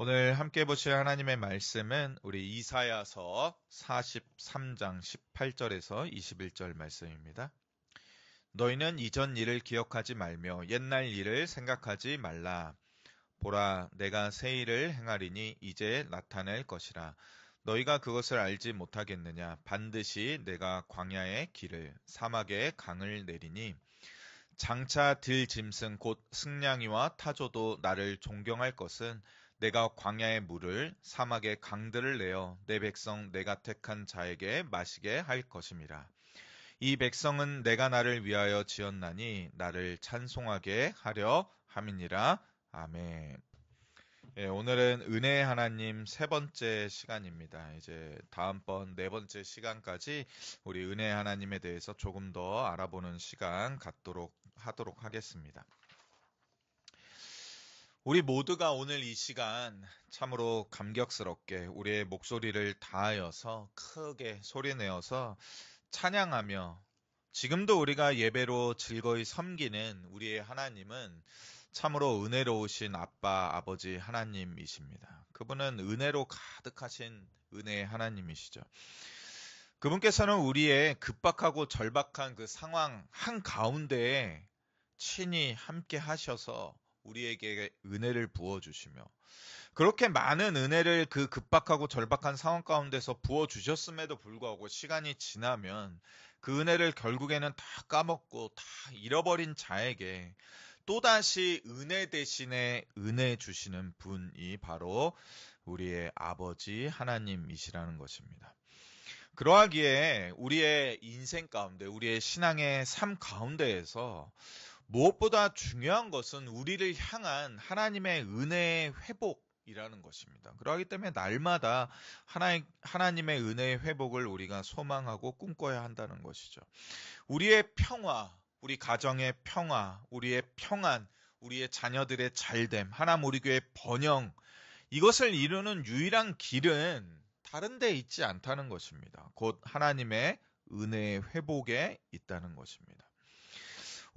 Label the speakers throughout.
Speaker 1: 오늘 함께 보실 하나님의 말씀은 우리 이사야서 43장 18절에서 21절 말씀입니다. 너희는 이전 일을 기억하지 말며 옛날 일을 생각하지 말라. 보라, 내가 새 일을 행하리니 이제 나타낼 것이라. 너희가 그것을 알지 못하겠느냐? 반드시 내가 광야의 길을, 사막의 강을 내리니 장차 들 짐승 곧 승냥이와 타조도 나를 존경할 것은 내가 광야의 물을 사막의 강들을 내어 내 백성 내가 택한 자에게 마시게 할 것임이라. 이 백성은 내가 나를 위하여 지었나니 나를 찬송하게 하려 함이니라. 아멘. 예, 오늘은 은혜 하나님 세 번째 시간입니다. 이제 다음번 네 번째 시간까지 우리 은혜 하나님에 대해서 조금 더 알아보는 시간 갖도록 하도록 하겠습니다. 우리 모두가 오늘 이 시간 참으로 감격스럽게 우리의 목소리를 다하여서 크게 소리내어서 찬양하며 지금도 우리가 예배로 즐거이 섬기는 우리의 하나님은 참으로 은혜로우신 아빠, 아버지 하나님이십니다. 그분은 은혜로 가득하신 은혜의 하나님이시죠. 그분께서는 우리의 급박하고 절박한 그 상황 한 가운데에 친히 함께 하셔서 우리에게 은혜를 부어주시며 그렇게 많은 은혜를 그 급박하고 절박한 상황 가운데서 부어주셨음에도 불구하고 시간이 지나면 그 은혜를 결국에는 다 까먹고 다 잃어버린 자에게 또다시 은혜 대신에 은혜 주시는 분이 바로 우리의 아버지 하나님이시라는 것입니다. 그러하기에 우리의 인생 가운데, 우리의 신앙의 삶 가운데에서 무엇보다 중요한 것은 우리를 향한 하나님의 은혜의 회복 이라는 것입니다. 그러기 때문에 날마다 하나님, 하나님의 은혜의 회복을 우리가 소망하고 꿈꿔야 한다는 것이죠. 우리의 평화, 우리 가정의 평화, 우리의 평안, 우리의 자녀들의 잘됨, 하나님 우리 교회 번영, 이것을 이루는 유일한 길은 다른 데 있지 않다는 것입니다. 곧 하나님의 은혜의 회복에 있다는 것입니다.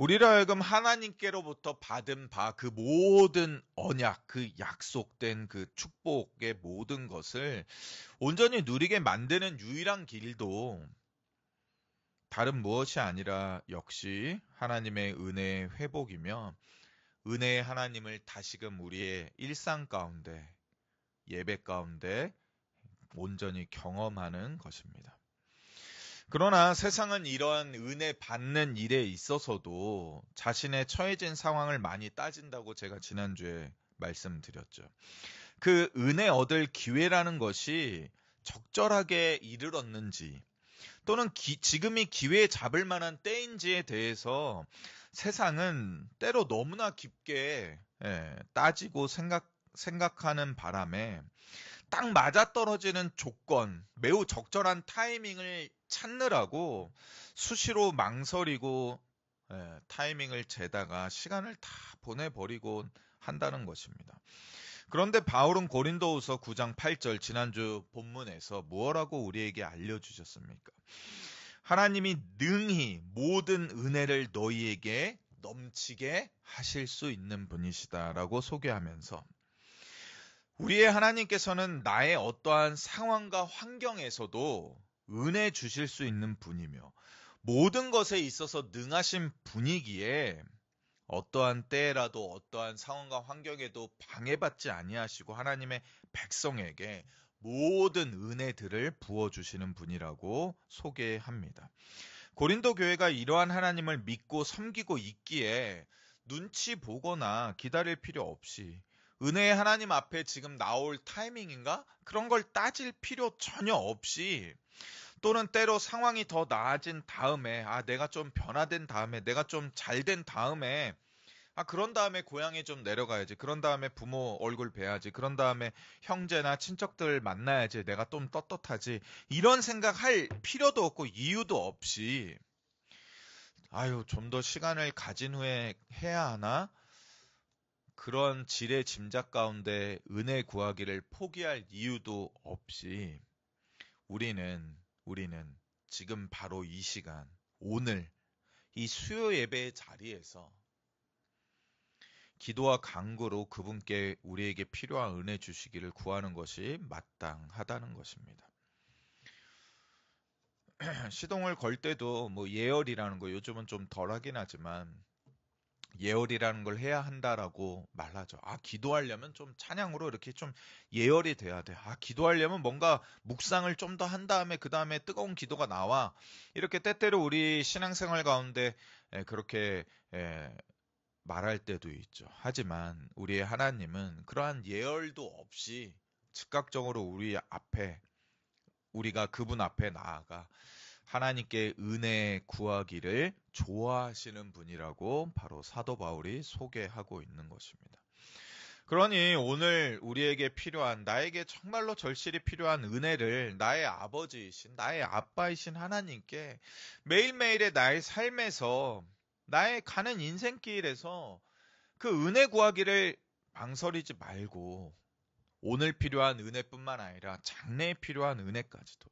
Speaker 1: 우리로 하여금 하나님께로부터 받은 바 그 모든 언약, 그 약속된 그 축복의 모든 것을 온전히 누리게 만드는 유일한 길도 다른 무엇이 아니라 역시 하나님의 은혜의 회복이며 은혜의 하나님을 다시금 우리의 일상 가운데 예배 가운데 온전히 경험하는 것입니다. 그러나 세상은 이러한 은혜 받는 일에 있어서도 자신의 처해진 상황을 많이 따진다고 제가 지난주에 말씀드렸죠. 그 은혜 얻을 기회라는 것이 적절하게 이르렀는지 또는 기, 지금이 기회에 잡을 만한 때인지에 대해서 세상은 때로 너무나 깊게 예, 따지고 생각, 생각하는 바람에 딱 맞아떨어지는 조건, 매우 적절한 타이밍을 찾느라고 수시로 망설이고 예, 타이밍을 재다가 시간을 다 보내버리고 한다는 것입니다. 그런데 바울은 고린도후서 9장 8절 지난주 본문에서 무엇라고 우리에게 알려주셨습니까? 하나님이 능히 모든 은혜를 너희에게 넘치게 하실 수 있는 분이시다라고 소개하면서 우리의 하나님께서는 나의 어떠한 상황과 환경에서도 은혜 주실 수 있는 분이며 모든 것에 있어서 능하신 분이기에 어떠한 때라도 어떠한 상황과 환경에도 방해받지 아니하시고 하나님의 백성에게 모든 은혜들을 부어 주시는 분이라고 소개합니다. 고린도 교회가 이러한 하나님을 믿고 섬기고 있기에 눈치 보거나 기다릴 필요 없이 은혜의 하나님 앞에 지금 나올 타이밍인가? 그런 걸 따질 필요 전혀 없이 또는 때로 상황이 더 나아진 다음에 아 내가 좀 변화된 다음에 내가 좀 잘 된 다음에 아 그런 다음에 고향에 좀 내려가야지. 그런 다음에 부모 얼굴 뵈야지. 그런 다음에 형제나 친척들 만나야지. 내가 좀 떳떳하지. 이런 생각할 필요도 없고 이유도 없이 아유 좀 더 시간을 가진 후에 해야 하나? 그런 지레 짐작 가운데 은혜 구하기를 포기할 이유도 없이 우리는 우리는 지금 바로 이 시간 오늘 이 수요 예배의 자리에서 기도와 간구로 그분께 우리에게 필요한 은혜 주시기를 구하는 것이 마땅하다는 것입니다. 시동을 걸 때도 뭐 예열이라는 거 요즘은 좀 덜하긴 하지만 예열이라는 걸 해야 한다라고 말하죠. 아, 기도하려면 좀 찬양으로 이렇게 좀 예열이 돼야 돼. 아, 기도하려면 뭔가 묵상을 좀 더 한 다음에 그 다음에 뜨거운 기도가 나와. 이렇게 때때로 우리 신앙생활 가운데 그렇게 말할 때도 있죠. 하지만 우리의 하나님은 그러한 예열도 없이 즉각적으로 우리 앞에 우리가 그분 앞에 나아가 하나님께 은혜 구하기를 좋아하시는 분이라고 바로 사도 바울이 소개하고 있는 것입니다. 그러니 오늘 우리에게 필요한 나에게 정말로 절실히 필요한 은혜를 나의 아버지이신 나의 아빠이신 하나님께 매일매일의 나의 삶에서 나의 가는 인생길에서 그 은혜 구하기를 망설이지 말고 오늘 필요한 은혜뿐만 아니라 장래에 필요한 은혜까지도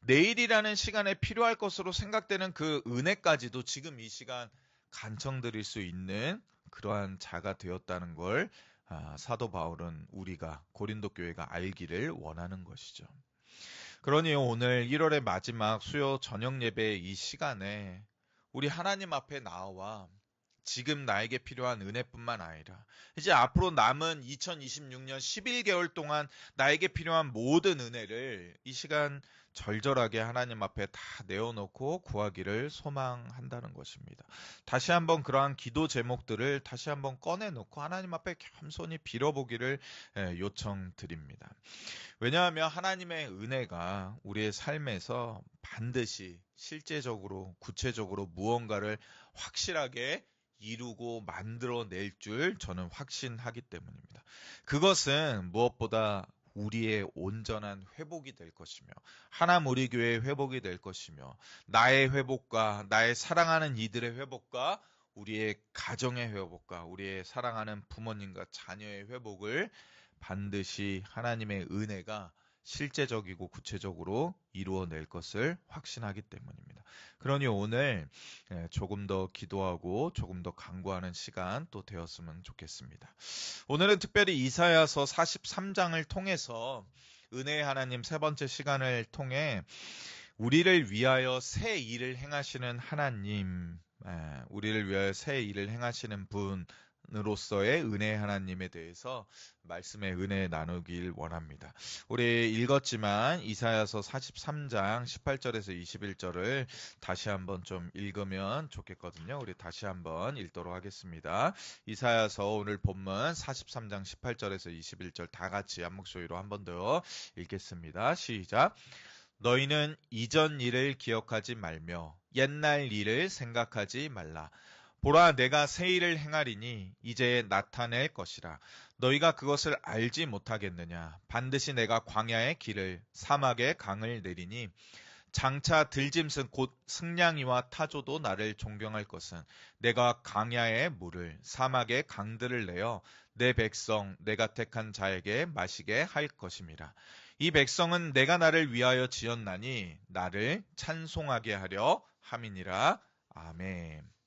Speaker 1: 내일이라는 시간에 필요할 것으로 생각되는 그 은혜까지도 지금 이 시간 간청드릴 수 있는 그러한 자가 되었다는 걸 아, 사도 바울은 우리가 고린도 교회가 알기를 원하는 것이죠. 그러니 오늘 1월의 마지막 수요 저녁 예배 이 시간에 우리 하나님 앞에 나와 지금 나에게 필요한 은혜뿐만 아니라 이제 앞으로 남은 2026년 11개월 동안 나에게 필요한 모든 은혜를 이 시간 절절하게 하나님 앞에 다 내어놓고 구하기를 소망한다는 것입니다. 다시 한번 그러한 기도 제목들을 다시 한번 꺼내놓고 하나님 앞에 겸손히 빌어보기를 예, 요청드립니다. 왜냐하면 하나님의 은혜가 우리의 삶에서 반드시 실제적으로 구체적으로 무언가를 확실하게 이루고 만들어낼 줄 저는 확신하기 때문입니다. 그것은 무엇보다 우리의 온전한 회복이 될 것이며 하나님 우리 교회의 회복이 될 것이며 나의 회복과 나의 사랑하는 이들의 회복과 우리의 가정의 회복과 우리의 사랑하는 부모님과 자녀의 회복을 반드시 하나님의 은혜가 실제적이고 구체적으로 이루어낼 것을 확신하기 때문입니다. 그러니 오늘 예, 조금 더 기도하고 조금 더 강구하는 시간 또 되었으면 좋겠습니다. 오늘은 특별히 이사야서 43장을 통해서 은혜의 하나님 세 번째 시간을 통해 우리를 위하여 새 일을 행하시는 하나님, 예, 우리를 위하여 새 일을 행하시는 분, 으 로서의 은혜 하나님에 대해서 말씀의 은혜 나누길 원합니다. 우리 읽었지만 이사야서 43장 18절에서 21절을 다시 한번 좀 읽으면 좋겠거든요. 우리 다시 한번 읽도록 하겠습니다. 이사야서 오늘 본문 43장 18절에서 21절 다 같이 한 목소리로 한 번 더 읽겠습니다. 시작. 너희는 이전 일을 기억하지 말며 옛날 일을 생각하지 말라. 보라 내가 새 일을 행하리니 이제 나타낼 것이라. 너희가 그것을 알지 못하겠느냐? 반드시 내가 광야의 길을 사막의 강을 내리니 장차 들짐승 곧 승냥이와 타조도 나를 존경할 것은 내가 강야의 물을 사막의 강들을 내어 내 백성 내가 택한 자에게 마시게 할 것임이라. 이 백성은 내가 나를 위하여 지었나니 나를 찬송하게 하려 함이니라. 아멘.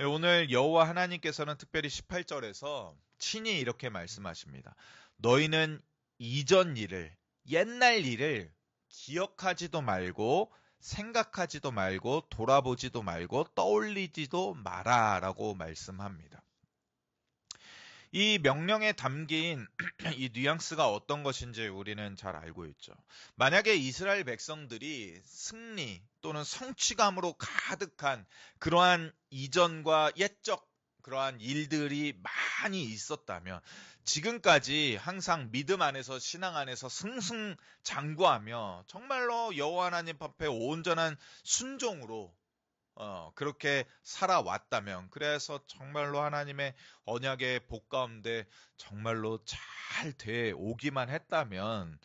Speaker 1: 네, 오늘 여호와 하나님께서는 특별히 18절에서 친히 이렇게 말씀하십니다. 너희는 이전 일을 옛날 일을 기억하지도 말고 생각하지도 말고 돌아보지도 말고 떠올리지도 마라라고 말씀합니다. 이 명령에 담긴 이 뉘앙스가 어떤 것인지 우리는 잘 알고 있죠. 만약에 이스라엘 백성들이 승리 또는 성취감으로 가득한 그러한 이전과 옛적 그러한 일들이 많이 있었다면 지금까지 항상 믿음 안에서 신앙 안에서 승승장구하며 정말로 여호와 하나님 앞에 온전한 순종으로 어, 그렇게 살아왔다면, 그래서 정말로 하나님의 언약의 복 가운데 정말로 잘 돼 오기만 했다면,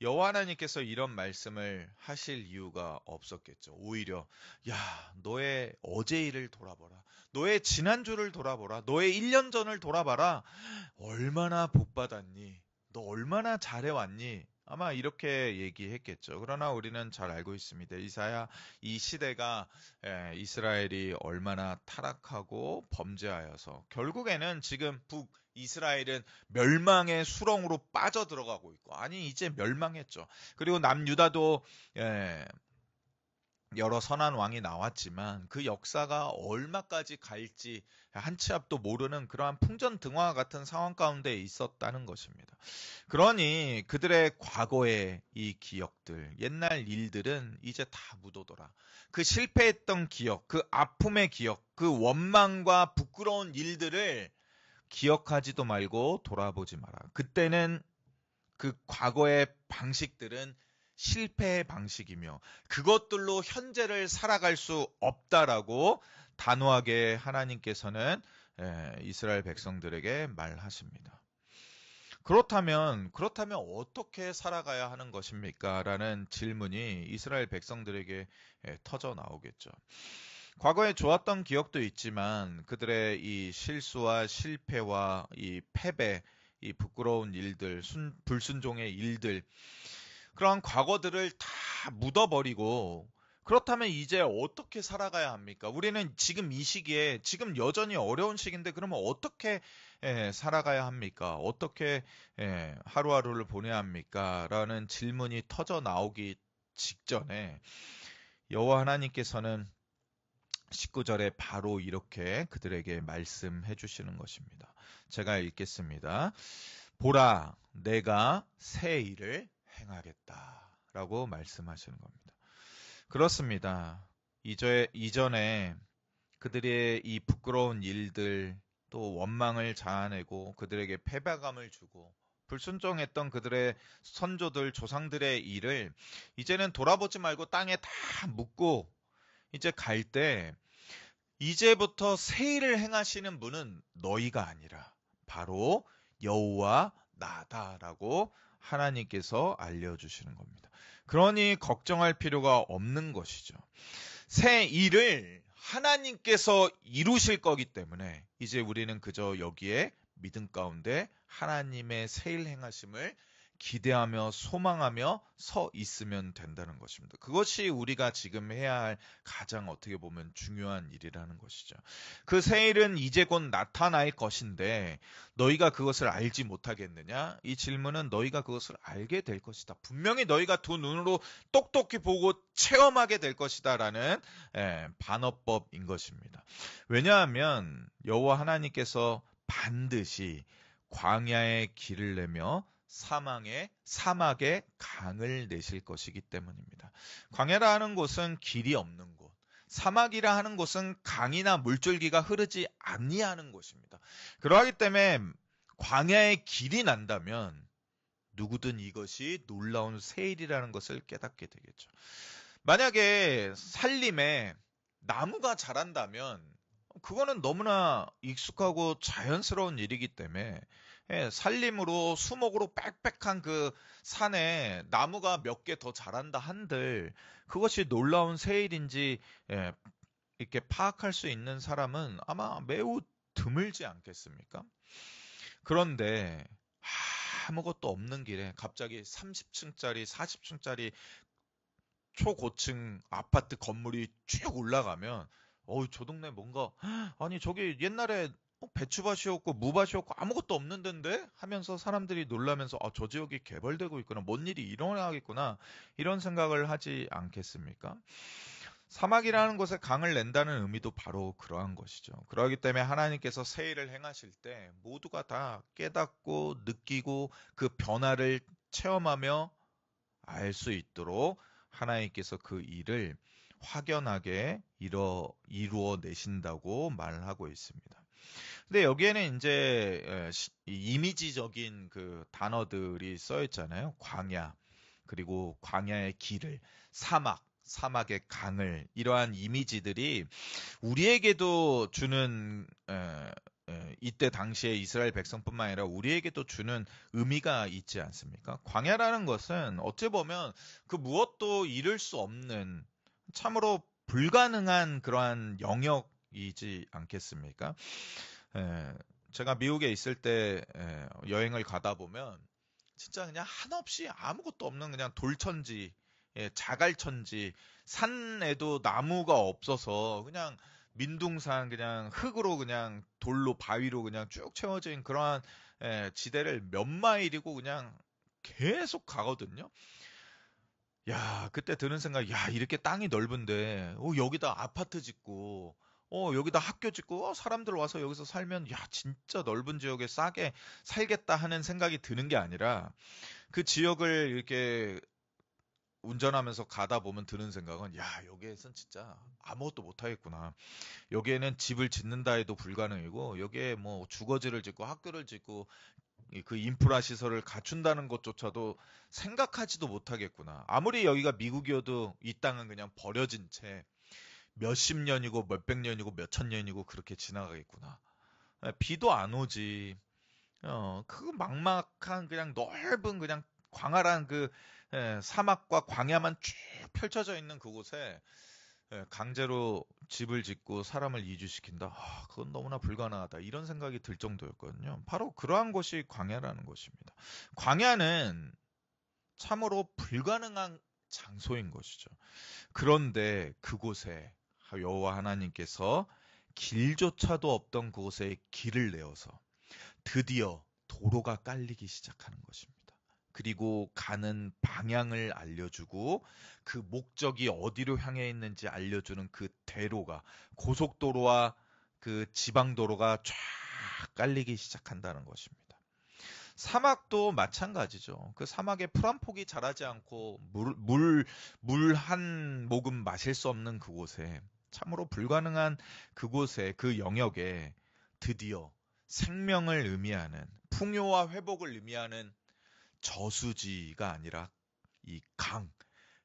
Speaker 1: 여호와 하나님께서 이런 말씀을 하실 이유가 없었겠죠. 오히려 야, 너의 어제 일을 돌아보라. 너의 지난주를 돌아보라. 너의 1년 전을 돌아봐라. 얼마나 복 받았니? 너 얼마나 잘해 왔니? 아마 이렇게 얘기했겠죠. 그러나 우리는 잘 알고 있습니다. 이사야 이 시대가 예, 이스라엘이 얼마나 타락하고 범죄하여서 결국에는 지금 북 이스라엘은 멸망의 수렁으로 빠져 들어가고 있고 아니 이제 멸망했죠. 그리고 남유다도 예, 여러 선한 왕이 나왔지만 그 역사가 얼마까지 갈지 한치 앞도 모르는 그러한 풍전등화 같은 상황 가운데 있었다는 것입니다. 그러니 그들의 과거의 이 기억들, 옛날 일들은 이제 다 묻어둬라. 그 실패했던 기억, 그 아픔의 기억, 그 원망과 부끄러운 일들을 기억하지도 말고 돌아보지 마라. 그때는 그 과거의 방식들은 실패의 방식이며 그것들로 현재를 살아갈 수 없다라고 단호하게 하나님께서는 이스라엘 백성들에게 말하십니다. 그렇다면 그렇다면 어떻게 살아가야 하는 것입니까? 라는 질문이 이스라엘 백성들에게 터져 나오겠죠. 과거에 좋았던 기억도 있지만 그들의 이 실수와 실패와 이 패배, 이 부끄러운 일들, 순, 불순종의 일들 그러한 과거들을 다 묻어버리고 그렇다면 이제 어떻게 살아가야 합니까? 우리는 지금 이 시기에 지금 여전히 어려운 시기인데 그러면 어떻게 예, 살아가야 합니까? 어떻게 예, 하루하루를 보내야 합니까? 라는 질문이 터져 나오기 직전에 여호와 하나님께서는 19절에 바로 이렇게 그들에게 말씀해 주시는 것입니다. 제가 읽겠습니다. 보라, 내가 새 일을 행하겠다. 라고 말씀하시는 겁니다. 그렇습니다. 이제, 이전에 그들의 이 부끄러운 일들 또 원망을 자아내고 그들에게 패배감을 주고 불순종했던 그들의 선조들 조상들의 일을 이제는 돌아보지 말고 땅에 다 묻고 이제 갈 때 이제부터 새 일을 행하시는 분은 너희가 아니라 바로 여호와 나다라고 하나님께서 알려주시는 겁니다. 그러니 걱정할 필요가 없는 것이죠. 새 일을 하나님께서 이루실 거기 때문에 이제 우리는 그저 여기에 믿음 가운데 하나님의 새일 행하심을 기대하며 소망하며 서 있으면 된다는 것입니다. 그것이 우리가 지금 해야 할 가장 어떻게 보면 중요한 일이라는 것이죠. 그 새일은 이제 곧 나타날 것인데 너희가 그것을 알지 못하겠느냐? 이 질문은 너희가 그것을 알게 될 것이다. 분명히 너희가 두 눈으로 똑똑히 보고 체험하게 될 것이다라는 예, 반어법인 것입니다. 왜냐하면 여호와 하나님께서 반드시 광야의 길을 내며 사망의 사막의 강을 내실 것이기 때문입니다. 광야라 하는 곳은 길이 없는 곳. 사막이라 하는 곳은 강이나 물줄기가 흐르지 아니하는 곳입니다. 그러하기 때문에 광야의 길이 난다면 누구든 이것이 놀라운 세일이라는 것을 깨닫게 되겠죠. 만약에 살림에 나무가 자란다면 그거는 너무나 익숙하고 자연스러운 일이기 때문에 예, 살림으로 수목으로 빽빽한 그 산에 나무가 몇 개 더 자란다 한들 그것이 놀라운 세일인지 예, 이렇게 파악할 수 있는 사람은 아마 매우 드물지 않겠습니까? 그런데 아무것도 없는 길에 갑자기 30층짜리, 40층짜리 초고층 아파트 건물이 쭉 올라가면 어우 저 동네 뭔가 아니 저기 옛날에 어, 배추밭이었고 무밭이었고 아무것도 없는 데인데 하면서 사람들이 놀라면서 아, 저 지역이 개발되고 있구나 뭔 일이 일어나겠구나 이런 생각을 하지 않겠습니까? 사막이라는 곳에 강을 낸다는 의미도 바로 그러한 것이죠. 그러기 때문에 하나님께서 세일을 행하실 때 모두가 다 깨닫고 느끼고 그 변화를 체험하며 알 수 있도록 하나님께서 그 일을 확연하게 이뤄, 이루어 내신다고 말하고 있습니다. 근데 여기에는 이제 이미지적인 그 단어들이 써 있잖아요. 광야, 그리고 광야의 길을, 사막, 사막의 강을 이러한 이미지들이 우리에게도 주는 에, 에, 이때 당시에 이스라엘 백성뿐만 아니라 우리에게도 주는 의미가 있지 않습니까? 광야라는 것은 어찌 보면 그 무엇도 이룰 수 없는 참으로 불가능한 그러한 영역 이지 않겠습니까? 에, 제가 미국에 있을 때 에, 여행을 가다 보면 진짜 그냥 한없이 아무것도 없는 그냥 돌천지, 예, 자갈천지, 산에도 나무가 없어서 그냥 민둥산 그냥 흙으로 그냥 돌로 바위로 그냥 쭉 채워진 그러한 예, 지대를 몇 마일이고 그냥 계속 가거든요. 야, 그때 드는 생각, 야, 이렇게 땅이 넓은데, 어, 여기다 아파트 짓고, 어, 여기다 학교 짓고, 어, 사람들 와서 여기서 살면, 야, 진짜 넓은 지역에 싸게 살겠다 하는 생각이 드는 게 아니라, 그 지역을 이렇게 운전하면서 가다 보면 드는 생각은, 야, 여기에선 진짜 아무것도 못하겠구나. 여기에는 집을 짓는다 해도 불가능이고, 여기에 뭐 주거지를 짓고, 학교를 짓고, 그 인프라 시설을 갖춘다는 것조차도 생각하지도 못하겠구나. 아무리 여기가 미국이어도 이 땅은 그냥 버려진 채 몇십 년이고 몇백 년이고 몇천 년이고 그렇게 지나가겠구나. 예, 비도 안 오지. 어, 그 막막한 그냥 넓은 그냥 광활한 그 예, 사막과 광야만 쭉 펼쳐져 있는 그곳에 예, 강제로 집을 짓고 사람을 이주시킨다. 아, 그건 너무나 불가능하다. 이런 생각이 들 정도였거든요. 바로 그러한 것이 광야라는 것입니다. 광야는 참으로 불가능한 장소인 것이죠. 그런데 그곳에 여호와 하나님께서 길조차도 없던 그곳에 길을 내어서 드디어 도로가 깔리기 시작하는 것입니다. 그리고 가는 방향을 알려주고 그 목적이 어디로 향해 있는지 알려주는 그 대로가 고속도로와 그 지방도로가 쫙 깔리기 시작한다는 것입니다. 사막도 마찬가지죠. 그 사막에 풀 한 폭이 자라지 않고 물, 물, 물 한 모금 마실 수 없는 그곳에 참으로 불가능한 그곳에 그 영역에 드디어 생명을 의미하는 풍요와 회복을 의미하는 저수지가 아니라 이 강.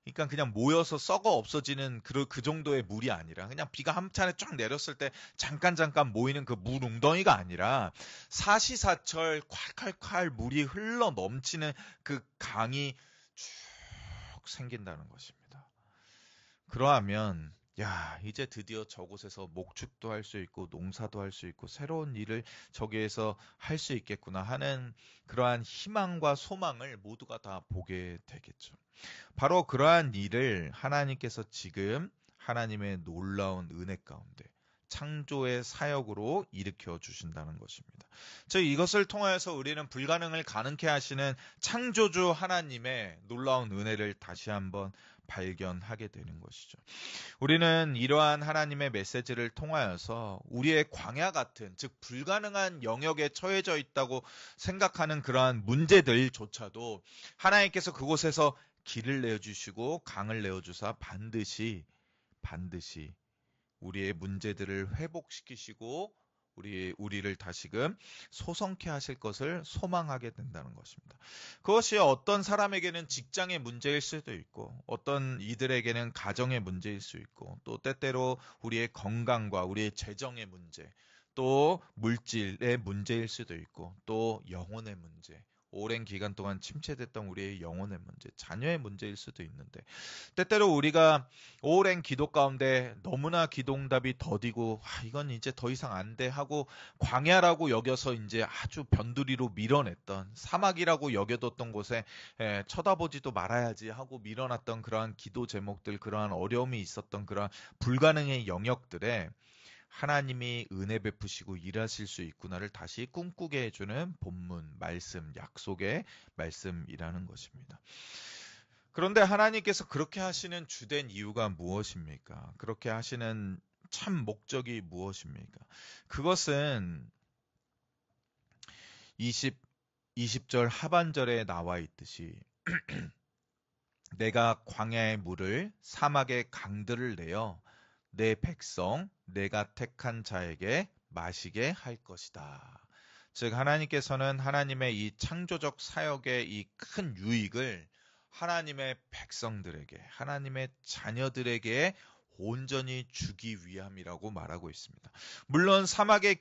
Speaker 1: 그러니까 그냥 모여서 썩어 없어지는 그, 그 정도의 물이 아니라 그냥 비가 한 차례 쫙 내렸을 때 잠깐 잠깐 모이는 그 물 웅덩이가 아니라 사시사철 콸콸콸 물이 흘러 넘치는 그 강이 쭉 생긴다는 것입니다. 그러하면 야, 이제 드디어 저곳에서 목축도 할 수 있고 농사도 할 수 있고 새로운 일을 저기에서 할 수 있겠구나 하는 그러한 희망과 소망을 모두가 다 보게 되겠죠. 바로 그러한 일을 하나님께서 지금 하나님의 놀라운 은혜 가운데 창조의 사역으로 일으켜 주신다는 것입니다. 즉 이것을 통하여서 우리는 불가능을 가능케 하시는 창조주 하나님의 놀라운 은혜를 다시 한번 발견하게 되는 것이죠. 우리는 이러한 하나님의 메시지를 통하여서 우리의 광야 같은 즉 불가능한 영역에 처해져 있다고 생각하는 그러한 문제들조차도 하나님께서 그곳에서 길을 내어 주시고 강을 내어 주사 반드시 반드시 우리의 문제들을 회복시키시고 우리 우리를 다시금 소성케 하실 것을 소망하게 된다는 것입니다. 그것이 어떤 사람에게는 직장의 문제일 수도 있고 어떤 이들에게는 가정의 문제일 수 있고 또 때때로 우리의 건강과 우리의 재정의 문제 또 물질의 문제일 수도 있고 또 영혼의 문제 오랜 기간 동안 침체됐던 우리의 영혼의 문제, 자녀의 문제일 수도 있는데 때때로 우리가 오랜 기도 가운데 너무나 기도응답이 더디고 아, 이건 이제 더 이상 안 돼 하고 광야라고 여겨서 이제 아주 변두리로 밀어냈던 사막이라고 여겨뒀던 곳에 에, 쳐다보지도 말아야지 하고 밀어놨던 그러한 기도 제목들, 그러한 어려움이 있었던 그러한 불가능의 영역들에 하나님이 은혜 베푸시고 일하실 수 있구나를 다시 꿈꾸게 해주는 본문, 말씀, 약속의 말씀이라는 것입니다. 그런데 하나님께서 그렇게 하시는 주된 이유가 무엇입니까? 그렇게 하시는 참 목적이 무엇입니까? 그것은 20, 20절 하반절에 나와 있듯이 내가 광야의 물을 사막의 강들을 내어 내 백성 내가 택한 자에게 마시게 할 것이다. 즉 하나님께서는 하나님의 이 창조적 사역의 이 큰 유익을 하나님의 백성들에게 하나님의 자녀들에게 온전히 주기 위함이라고 말하고 있습니다. 물론 사막의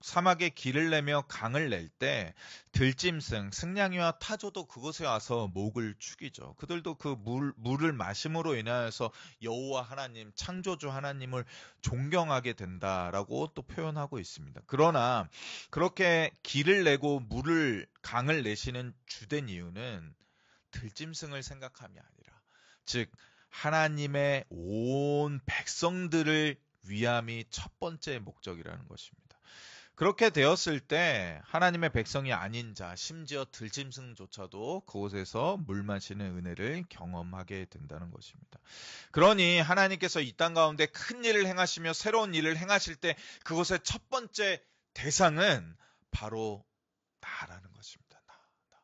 Speaker 1: 사막에 길을 내며 강을 낼 때 들짐승, 승냥이와 타조도 그곳에 와서 목을 축이죠. 그들도 그 물, 물을 마심으로 인하여서 여호와 하나님, 창조주 하나님을 존경하게 된다라고 또 표현하고 있습니다. 그러나 그렇게 길을 내고 물을 강을 내시는 주된 이유는 들짐승을 생각함이 아니라 즉 하나님의 온 백성들을 위함이 첫 번째 목적이라는 것입니다. 그렇게 되었을 때 하나님의 백성이 아닌 자, 심지어 들짐승조차도 그곳에서 물 마시는 은혜를 경험하게 된다는 것입니다. 그러니 하나님께서 이 땅 가운데 큰 일을 행하시며 새로운 일을 행하실 때 그곳의 첫 번째 대상은 바로 나라는 것입니다. 나, 나.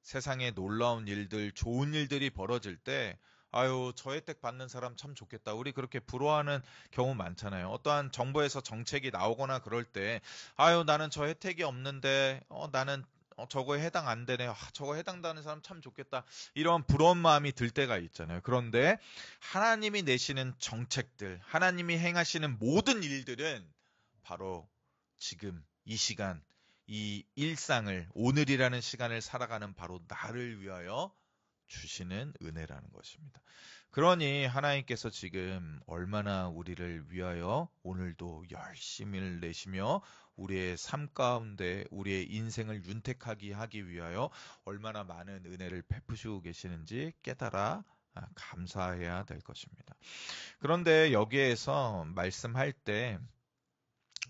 Speaker 1: 세상에 놀라운 일들, 좋은 일들이 벌어질 때 아유, 저 혜택 받는 사람 참 좋겠다. 우리 그렇게 부러워하는 경우 많잖아요. 어떠한 정부에서 정책이 나오거나 그럴 때, 아유, 나는 저 혜택이 없는데, 어, 나는 어, 저거에 해당 안 되네. 아, 저거 해당되는 사람 참 좋겠다. 이런 부러운 마음이 들 때가 있잖아요. 그런데 하나님이 내시는 정책들, 하나님이 행하시는 모든 일들은 바로 지금 이 시간, 이 일상을, 오늘이라는 시간을 살아가는 바로 나를 위하여 주시는 은혜라는 것입니다. 그러니 하나님께서 지금 얼마나 우리를 위하여 오늘도 열심을 내시며 우리의 삶 가운데 우리의 인생을 윤택하게 하기 위하여 얼마나 많은 은혜를 베푸시고 계시는지 깨달아 아, 감사해야 될 것입니다. 그런데 여기에서 말씀할 때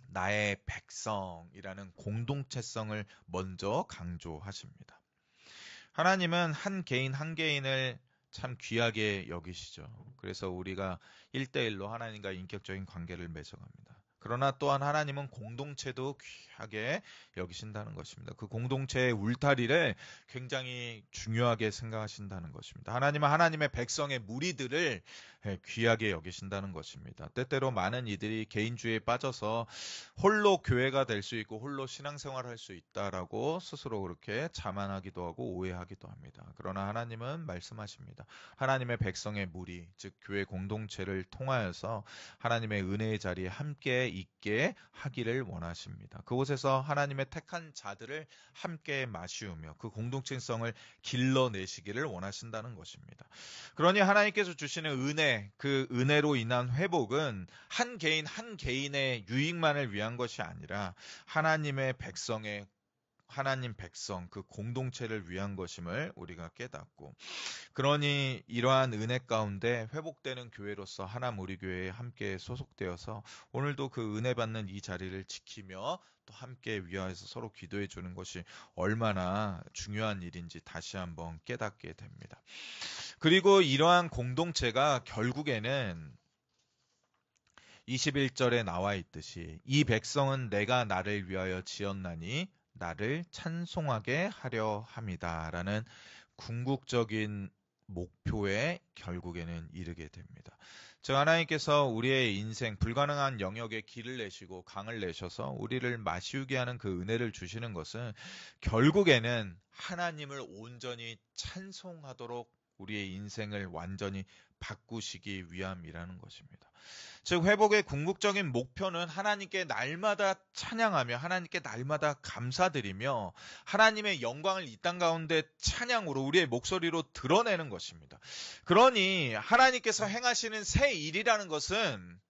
Speaker 1: 나의 백성이라는 공동체성을 먼저 강조하십니다. 하나님은 한 개인 한 개인을 참 귀하게 여기시죠. 그래서 우리가 1대1로 하나님과 인격적인 관계를 맺어갑니다. 그러나 또한 하나님은 공동체도 귀하게 여기신다는 것입니다. 그 공동체의 울타리를 굉장히 중요하게 생각하신다는 것입니다. 하나님은 하나님의 백성의 무리들을 예, 귀하게 여기신다는 것입니다. 때때로 많은 이들이 개인주의에 빠져서 홀로 교회가 될 수 있고 홀로 신앙생활을 할 수 있다라고 스스로 그렇게 자만하기도 하고 오해하기도 합니다. 그러나 하나님은 말씀하십니다. 하나님의 백성의 무리, 즉 교회 공동체를 통하여서 하나님의 은혜의 자리에 함께 있게 하기를 원하십니다. 그곳에서 하나님의 택한 자들을 함께 마시우며 그 공동체성을 길러내시기를 원하신다는 것입니다. 그러니 하나님께서 주시는 은혜 그 은혜로 인한 회복은 한 개인 한 개인의 유익만을 위한 것이 아니라 하나님의 백성의 하나님 백성 그 공동체를 위한 것임을 우리가 깨닫고 그러니 이러한 은혜 가운데 회복되는 교회로서 하나님 우리 교회에 함께 소속되어서 오늘도 그 은혜 받는 이 자리를 지키며 또 함께 위하여서 서로 기도해 주는 것이 얼마나 중요한 일인지 다시 한번 깨닫게 됩니다. 그리고 이러한 공동체가 결국에는 21절에 나와 있듯이 이 백성은 내가 나를 위하여 지었나니 나를 찬송하게 하려 함이다라는 궁극적인 목표에 결국에는 이르게 됩니다. 즉 하나님께서 우리의 인생 불가능한 영역에 길을 내시고 강을 내셔서 우리를 마시우게 하는 그 은혜를 주시는 것은 결국에는 하나님을 온전히 찬송하도록 우리의 인생을 완전히 바꾸시기 위함이라는 것입니다. 즉 회복의 궁극적인 목표는 하나님께 날마다 찬양하며 하나님께 날마다 감사드리며 하나님의 영광을 이 땅 가운데 찬양으로 우리의 목소리로 드러내는 것입니다. 그러니 하나님께서 행하시는 새 일이라는 것은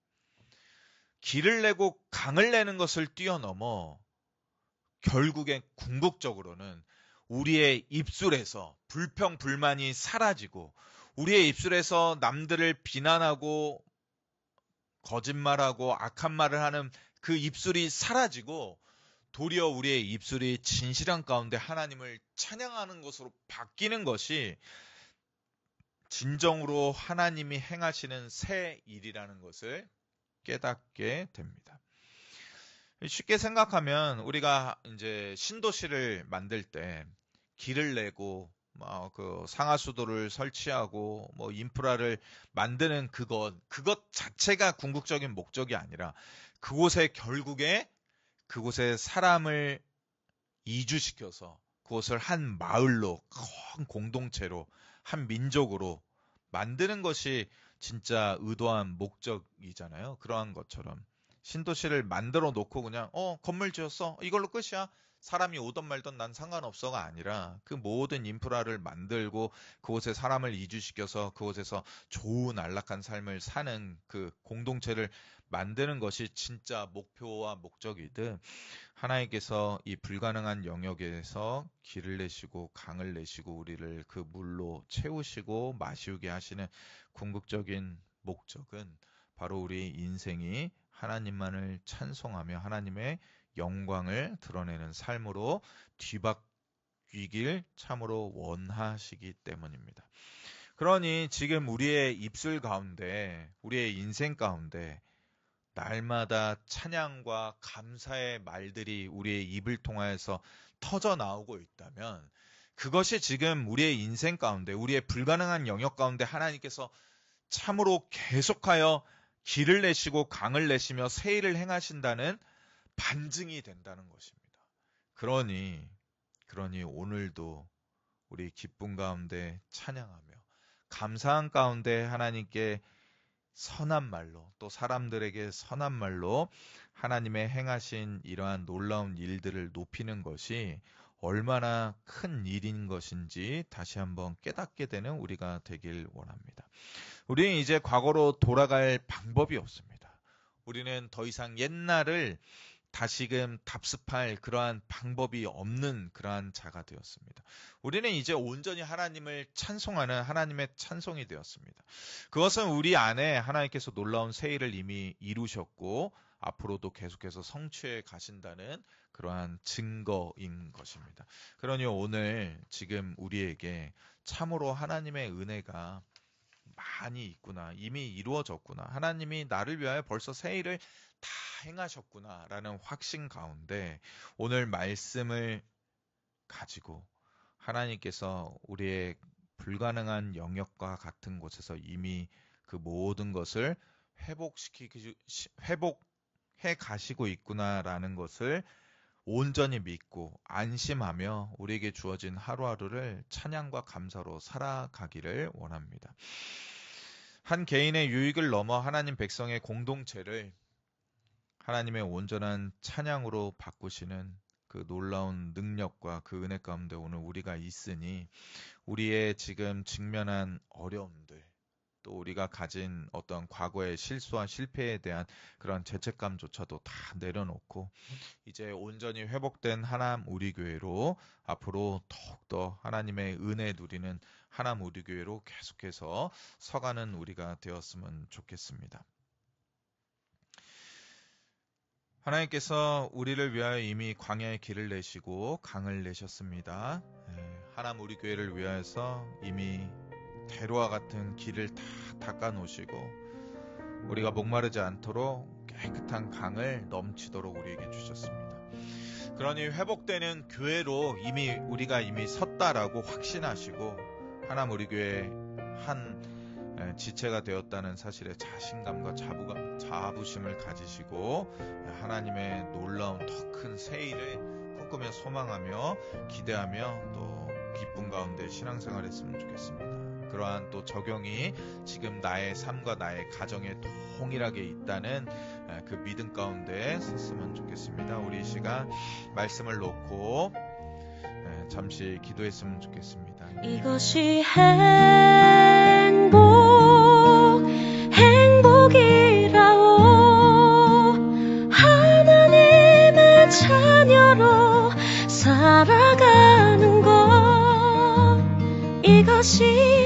Speaker 1: 길을 내고 강을 내는 것을 뛰어넘어 결국엔 궁극적으로는 우리의 입술에서 불평, 불만이 사라지고 우리의 입술에서 남들을 비난하고 거짓말하고 악한 말을 하는 그 입술이 사라지고 도리어 우리의 입술이 진실한 가운데 하나님을 찬양하는 것으로 바뀌는 것이 진정으로 하나님이 행하시는 새 일이라는 것을 깨닫게 됩니다. 쉽게 생각하면 우리가 이제 신도시를 만들 때 길을 내고 뭐그 상하수도를 설치하고 뭐 인프라를 만드는 그것 그것 자체가 궁극적인 목적이 아니라 그곳에 결국에 그곳에 사람을 이주시켜서 그것을 한 마을로 큰 공동체로 한 민족으로 만드는 것이 진짜 의도한 목적이잖아요. 그러한 것처럼. 신도시를 만들어 놓고 그냥 어 건물 지었어. 이걸로 끝이야 사람이 오던 말던 난 상관없어가 아니라 그 모든 인프라를 만들고 그곳에 사람을 이주시켜서 그곳에서 좋은 안락한 삶을 사는 그 공동체를 만드는 것이 진짜 목표와 목적이듯 하나님께서 이 불가능한 영역에서 길을 내시고 강을 내시고 우리를 그 물로 채우시고 마시우게 하시는 궁극적인 목적은 바로 우리 인생이 하나님만을 찬송하며 하나님의 영광을 드러내는 삶으로 뒤바뀌길 참으로 원하시기 때문입니다. 그러니 지금 우리의 입술 가운데, 우리의 인생 가운데 날마다 찬양과 감사의 말들이 우리의 입을 통하여서 터져 나오고 있다면 그것이 지금 우리의 인생 가운데, 우리의 불가능한 영역 가운데 하나님께서 참으로 계속하여 길을 내시고 강을 내시며 세일을 행하신다는 반증이 된다는 것입니다. 그러니, 그러니 오늘도 우리 기쁨 가운데 찬양하며 감사한 가운데 하나님께 선한 말로 또 사람들에게 선한 말로 하나님의 행하신 이러한 놀라운 일들을 높이는 것이 얼마나 큰 일인 것인지 다시 한번 깨닫게 되는 우리가 되길 원합니다. 우리는 이제 과거로 돌아갈 방법이 없습니다. 우리는 더 이상 옛날을 다시금 답습할 그러한 방법이 없는 그러한 자가 되었습니다. 우리는 이제 온전히 하나님을 찬송하는 하나님의 찬송이 되었습니다. 그것은 우리 안에 하나님께서 놀라운 세일을 이미 이루셨고 앞으로도 계속해서 성취해 가신다는 그러한 증거인 것입니다. 그러니 오늘 지금 우리에게 참으로 하나님의 은혜가 많이 있구나. 이미 이루어졌구나. 하나님이 나를 위하여 벌써 새 일을 다 행하셨구나라는 확신 가운데 오늘 말씀을 가지고 하나님께서 우리의 불가능한 영역과 같은 곳에서 이미 그 모든 것을 회복시키기 회복해 가시고 있구나라는 것을 온전히 믿고 안심하며 우리에게 주어진 하루하루를 찬양과 감사로 살아가기를 원합니다. 한 개인의 유익을 넘어 하나님 백성의 공동체를 하나님의 온전한 찬양으로 바꾸시는 그 놀라운 능력과 그 은혜 가운데 오늘 우리가 있으니 우리의 지금 직면한 어려움들 또 우리가 가진 어떤 과거의 실수와 실패에 대한 그런 죄책감조차도 다 내려놓고 이제 온전히 회복된 하남 우리 교회로 앞으로 더욱더 하나님의 은혜 누리는 하남 우리 교회로 계속해서 서가는 우리가 되었으면 좋겠습니다. 하나님께서 우리를 위하여 이미 광야의 길을 내시고 강을 내셨습니다. 예, 하남 우리 교회를 위하여서 이미 대로와 같은 길을 다 닦아 놓으시고 우리가 목마르지 않도록 깨끗한 강을 넘치도록 우리에게 주셨습니다. 그러니 회복되는 교회로 이미 우리가 이미 섰다라고 확신하시고 하나님 우리 교회 한 지체가 되었다는 사실에 자신감과 자부가, 자부심을 가지시고 하나님의 놀라운 더 큰 세일을 꿈꾸며 소망하며 기대하며 또 기쁨 가운데 신앙생활 했으면 좋겠습니다. 그러한 또 적용이 지금 나의 삶과 나의 가정에 동일하게 있다는 그 믿음 가운데 섰으면 좋겠습니다. 우리 이 시간 말씀을 놓고 잠시 기도했으면 좋겠습니다.
Speaker 2: 이것이 행 것.